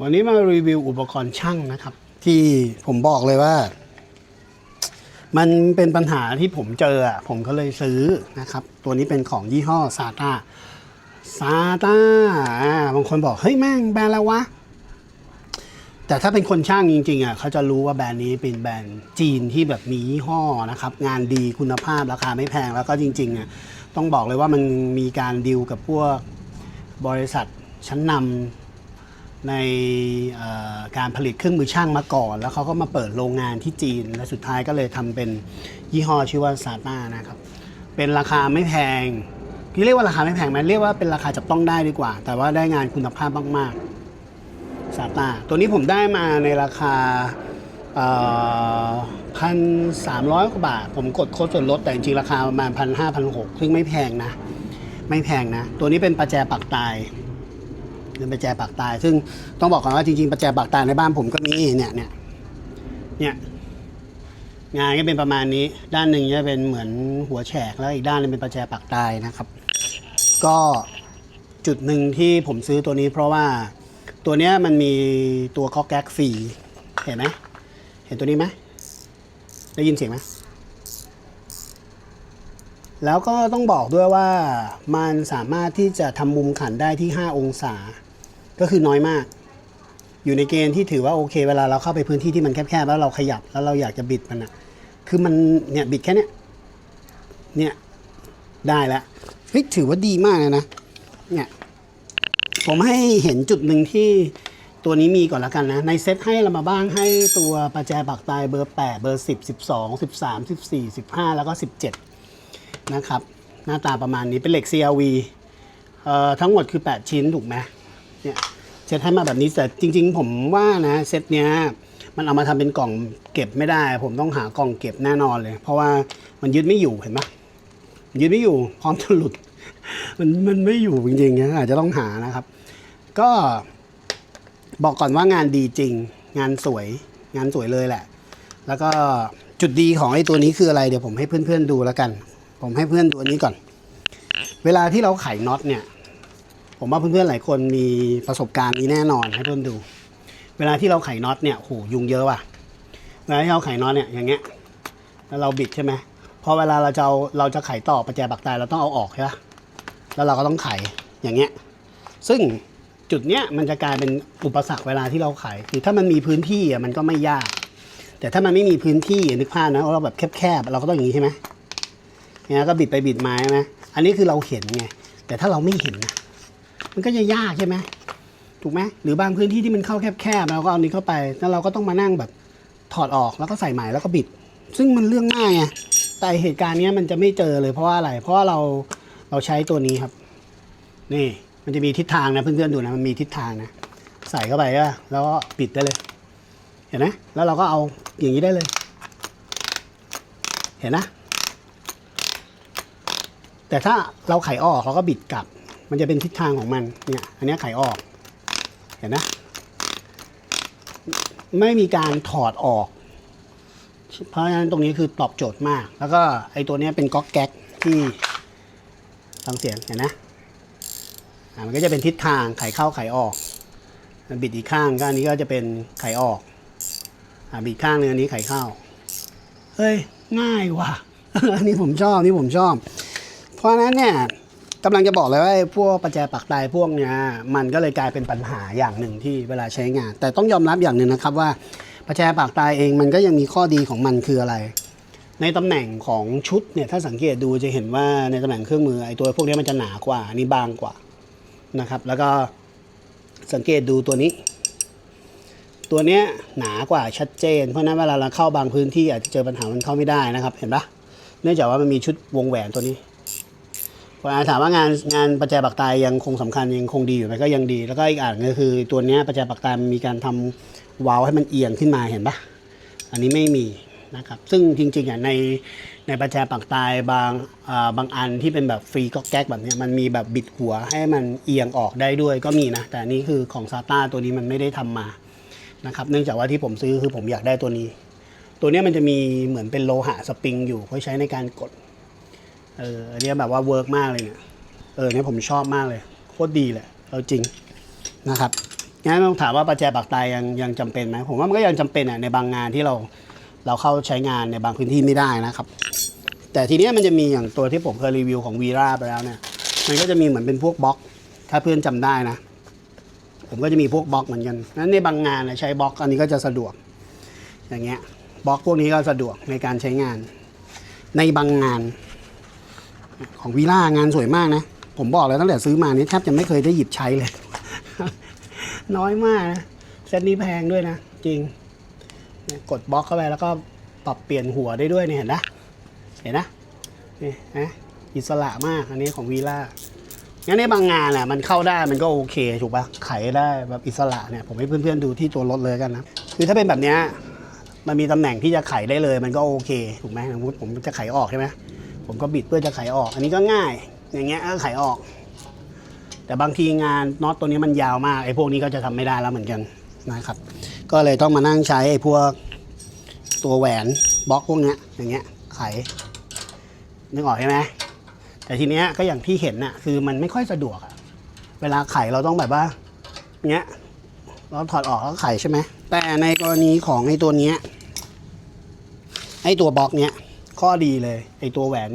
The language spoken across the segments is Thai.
วันนี้มารีวิวอุปกรณ์ช่างนะครับ ที่ผมบอกเลยว่า มันเป็นปัญหาที่ผมเจอผมก็เลยซื้อนะครับ ตัวนี้เป็นของยี่ห้อซาตาซาตาบางคนบอก เฮ้ยแม่งแบรนด์อะไรวะ แต่ถ้าเป็นคนช่างจริงๆอะเขาจะรู้ว่าแบรนด์นี้เป็นแบรนด์จีนที่แบบมียี่ห้อนะครับ งานดีคุณภาพราคาไม่แพงแล้วก็จริงๆอะต้องบอกเลยว่ามันมีการดีลกับพวกบริษัทชั้นนำ ในการผลิตเครื่องมือช่างมาก่อน แล้วเขาก็มาเปิดโรงงานที่จีน และสุดท้ายก็เลยทำเป็นยี่ห้อชื่อว่าซาต้านะครับ เป็นราคาไม่แพงที่เรียกว่าราคาไม่แพงไหมเรียกว่าเป็นราคาจับต้องได้ดีกว่า แต่ว่าได้งานคุณภาพมากๆซาตาตัวนี้ผมได้มาในราคาพันสามร้อยกว่าบาท ผมกดโค้ดส่วนลด แต่จริงราคาประมาณพันห้าพันหกซึ่งไม่แพงนะ ไม่แพงนะ ตัวนี้เป็นประแจปักตาย เป็นประแจปักตาย ซึ่งต้องบอกก่อนว่าจริงๆประแจปักตายในบ้านผมก็มีเนี่ยเนี่ยเนี่ยงานก็เป็นประมาณนี้ ด้านหนึ่งจะเป็นเหมือนหัวแฉกแล้วอีกด้านนึงเป็นประแจปักตายนะครับ ก็จุดหนึ่งที่ผมซื้อตัวนี้เพราะว่าตัวเนี้ยมันมีตัวคอกแก๊กฟรีเห็นไหมเห็นตัวนี้ไหมได้ยินเสียงไหมแล้วก็ต้องบอกด้วยว่ามันสามารถที่จะทำมุมขันได้ที่ 5 องศา ก็คือน้อยมาก อยู่ในเกณฑ์ที่ถือว่าโอเค เวลาเราเข้าไปพื้นที่ที่มันแคบๆแล้วเราขยับแล้วเราอยากจะบิดมันอะคือมันเนี่ยบิดแค่เนี้ยเนี่ยได้แล้วเฮ้ยถือว่าดีมากเลยนะเนี่ยผมให้เห็นจุดหนึ่งที่ตัวนี้มีก่อนแล้วกันนะ ในเซตให้เรามาบ้างให้ตัวประแจปักตายเบอร์ 8 เบอร์ 10 12 13 14 15 แล้วก็ 17 นะครับ หน้าตาประมาณนี้เป็นเหล็ก CLV เอ่อทั้งหมดคือ 8 ชิ้นถูกไหมเนี่ย ซตให้มาแบบนี้แต่จริง ๆ ผมว่านะเซตเนี้ยมันเอามาทำเป็นกล่องเก็บไม่ได้ ผมต้องหากล่องเก็บแน่นอนเลย เพราะว่ามันยึดไม่อยู่เห็นไหมยึดไม่อยู่พร้อมจะหลุด มันมันไม่อยู่จริงๆนะอาจจะต้องหานะครับ ก็บอกก่อนว่างานดีจริง งานสวยงานสวยเลยแหละ แล้วก็จุดดีของไอ้ตัวนี้คืออะไรเดี๋ยวผมให้เพื่อนๆดูแล้วกัน ผมให้เพื่อนดูอันนี้ก่อน เวลาที่เราไขน็อตเนี่ย ผมว่าเพื่อนๆหลายคนมีประสบการณ์นี้แน่นอนให้เพื่อนดู เวลาที่เราไขน็อตเนี่ยโหยุงเยอะว่ะเวลาที่เราไขน็อตเนี่ยอย่างเงี้ยแล้วเราบิดใช่ไหมพอเวลาเราจะเอาเราจะไขต่อประแจบักตายเราต้องเอาออกใช่ปะแล้วเราก็ต้องไขอย่างเงี้ย ซึ่งจุดเนี้ยมันจะกลายเป็นอุปสรรคเวลาที่เราไขคือถ้ามันมีพื้นที่อะมันก็ไม่ยาก แต่ถ้ามันไม่มีพื้นที่นึกภาพนะเราแบบแคบๆเราก็ต้องอย่างนี้ใช่ไหมเนี่ยก็บิดไปบิดมาใช่ไหมอันนี้คือเราเห็นไงแต่ถ้าเราไม่เห็นนะ มันก็จะยากใช่ไหมถูกไหมหรือบางพื้นที่ที่มันเข้าแคบๆเราก็เอานี้เข้าไปแล้วเราก็ต้องมานั่งแบบถอดออกแล้วก็ใส่ใหม่แล้วก็บิด ซึ่งมันเรื่องง่ายไงแต่เหตุการณ์นี้มันจะไม่เจอเลยเพราะว่าอะไร เพราะว่าเราเราใช้ตัวนี้ครับ นี่มันจะมีทิศทางนะเพื่อนๆดูนะมันมีทิศทางนะใส่เข้าไปก็แล้วก็ปิดได้เลย เห็นไหมแล้วเราก็เอาอย่างนี้ได้เลย เห็นนะแต่ถ้าเราไขออกเราก็บิดกลับ มันจะเป็นทิศทางของมันเนี่ยอันนี้ไขออกเห็นนะไม่มีการถอดออก เพราะฉะนั้นตรงนี้คือตอบโจทย์มาก แล้วก็ไอ้ตัวนี้เป็นก๊อกแก๊กที่ฟังเสียงเห็นนะอ่ามันก็จะเป็นทิศทางไขเข้าไขออกมันบิดอีกข้างก็อันนี้ก็จะเป็นไขออกอ่าบิดข้างนึงอันนี้ไขเข้าเฮ้ยง่ายว่ะอันนี้ผมชอบนนี่ผมชอบ เพราะฉะนั้นเนี่ย กำลังจะบอกเลยว่าพวกประแจปักตายพวกเนี้ยมันก็เลยกลายเป็นปัญหาอย่างหนึ่งที่เวลาใช้งาน แต่ต้องยอมรับอย่างหนึ่งนะครับว่าประแจปักตายเองมันก็ยังมีข้อดีของมันคืออะไร ในตำแหน่งของชุดเนี่ยถ้าสังเกตดูจะเห็นว่าในตำแหน่งเครื่องมือไอ้ตัวพวกนี้มันจะหนากว่าอันนี้บางกว่านะครับ แล้วก็สังเกตดูตัวนี้ ตัวเนี้ยหนากว่าชัดเจน เพราะฉะนั้นเวลาเราเข้าบางพื้นที่อาจจะเจอปัญหามันเข้าไม่ได้นะครับ เห็นปะเนื่องจากว่ามันมีชุดวงแหวนตัวนี้ พอถามว่างานงานประแจปักตายยังคงสำคัญยังคงดีอยู่ไหมก็ยังดี แล้วก็อีกอ่านก็คือตัวนี้ประแจปักตายมีการทำวาลให้มันเอียงขึ้นมาเห็นปะอันนี้ไม่มีนะครับ ซึ่งจริงๆอะในในประแจปักตายบางอ่าบางอันที่เป็นแบบฟรีก็แก๊กแบบนี้มันมีแบบบิดหัวให้มันเอียงออกได้ด้วยก็มีนะ แต่อันนี้คือของซาต้าตัวนี้มันไม่ได้ทำมานะครับ เนื่องจากว่าที่ผมซื้อคือผมอยากได้ตัวนี้ ตัวนี้มันจะมีเหมือนเป็นโลหะสปริงอยู่เพื่อใช้ในการกด เอออันนี้แบบว่าเวิร์กมากเลยเนี่ย เออเนี่ยผมชอบมากเลย โคตรดีเลยเอาจริงนะครับงั้นต้องถามว่าประแจปากตายยังยังจำเป็นไหมผมว่ามันก็ยังจำเป็นอะในบางงานที่เราเราเข้าใช้งานในบางพื้นที่ไม่ได้นะครับ แต่ทีนี้มันจะมีอย่างตัวที่ผมเคยรีวิวของวีราไปแล้วเนี่ย มันก็จะมีเหมือนเป็นพวกบล็อก ถ้าเพื่อนจำได้นะ ผมก็จะมีพวกบล็อกเหมือนกันนั้นในบางงานใช้บล็อกอันนี้ก็จะสะดวก อย่างเงี้ยบล็อกพวกนี้ก็สะดวกในการใช้งาน ในบางงาน ของวีล่างานสวยมากนะ ผมบอกเลยตั้งแต่ซื้อมานี่แทบจะไม่เคยได้หยิบใช้เลย น้อยมากนะเซตนี้แพงด้วยนะ จริง กดบล็อกเข้าไปแล้วก็ปรับเปลี่ยนหัวได้ด้วยเนี่ยเห็นนะเห็นนะนี่นะอิสระมากอันนี้ของวีล่างั้นในบางงานอะมันเข้าได้มันก็โอเคถูกปะไขได้แบบอิสระเนี่ยผมให้เพื่อนๆดูที่ตัวรถเลยกันนะคือถ้าเป็นแบบเนี้ยมันมีตำแหน่งที่จะไขได้เลย มันก็โอเคถูกไหมสมมติผมจะไขออกใช่ไหม ผมก็บิดเพื่อจะไขออก อันนี้ก็ง่าย อย่างเงี้ยก็ไขออก แต่บางทีงานน็อตตัวนี้มันยาวมากไอ้พวกนี้ก็จะทำไม่ได้แล้วเหมือนกันนะครับ ก็เลยต้องมานั่งใช้ไอ้พวกตัวแหวนบล็อกพวกเนี้ยอย่างเงี้ยไขนึกออกใช่ไหมแต่ทีเนี้ยก็อย่างที่เห็นน่ะคือมันไม่ค่อยสะดวกอะเวลาไขเราต้องแบบว่าเนี้ยเราถอดออกแล้วไขใช่ไหมแต่ในกรณีของไอ้ตัวเนี้ยไอ้ตัวบล็อกเนี้ย ข้อดีเลยไอตัวแหวน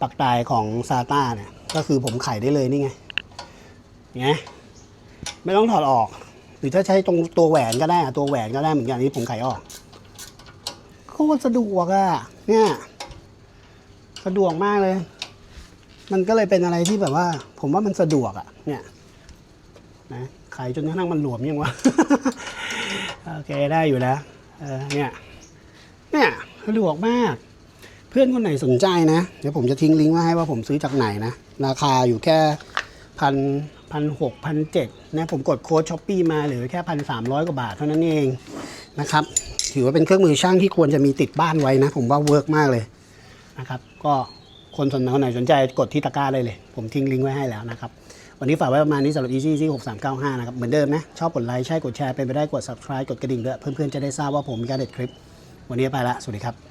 ปักตายของซาต้าเนี่ยก็คือผมไขได้เลยนี่ไงไงไม่ต้องถอดออก หรือถ้าใช้ตรงตัวแหวนก็ได้อะตัวแหวนก็ได้เหมือนกันอันนี้ผมไขออกโคตรสะดวกอะเนี่ยสะดวกมากเลย มันก็เลยเป็นอะไรที่แบบว่า ผมว่ามันสะดวกอะเนี่ยนะไขจนกระทั่งมันหลวมยังวะโอเคได้อยู่แล้วเออเนี่ยเนี่ยสะดวกมาก เพื่อนคนไหนสนใจนะ เดี๋ยวผมจะทิ้งลิงก์ไว้ให้ว่าผมซื้อจากไหนนะ ราคาอยู่แค่พันพันหกพันเจ็ดนะผมกดโค้ดช้อปปี้มาเหลือแค่พันสามร้อยกว่าบาทเท่านั้นเองนะครับ ถือว่าเป็นเครื่องมือช่างที่ควรจะมีติดบ้านไว้นะ ผมว่าเวิร์กมากเลยนะครับ ก็คนสนคนไหนสนใจกดที่ตะกร้าได้เลย ผมทิ้งลิงก์ไว้ให้แล้วนะครับ วันนี้ฝากไว้ประมาณนี้สำหรับ Easy Easy 6395นะครับ เหมือนเดิมนะ ชอบกดไลค์ ใช่กดแชร์เป็นไปได้กด subscribe กดกระดิ่งด้วยเพื่อนๆจะได้ทราบว่าผมมีการเด็ดคลิป วันนี้ไปละ สวัสดีครับ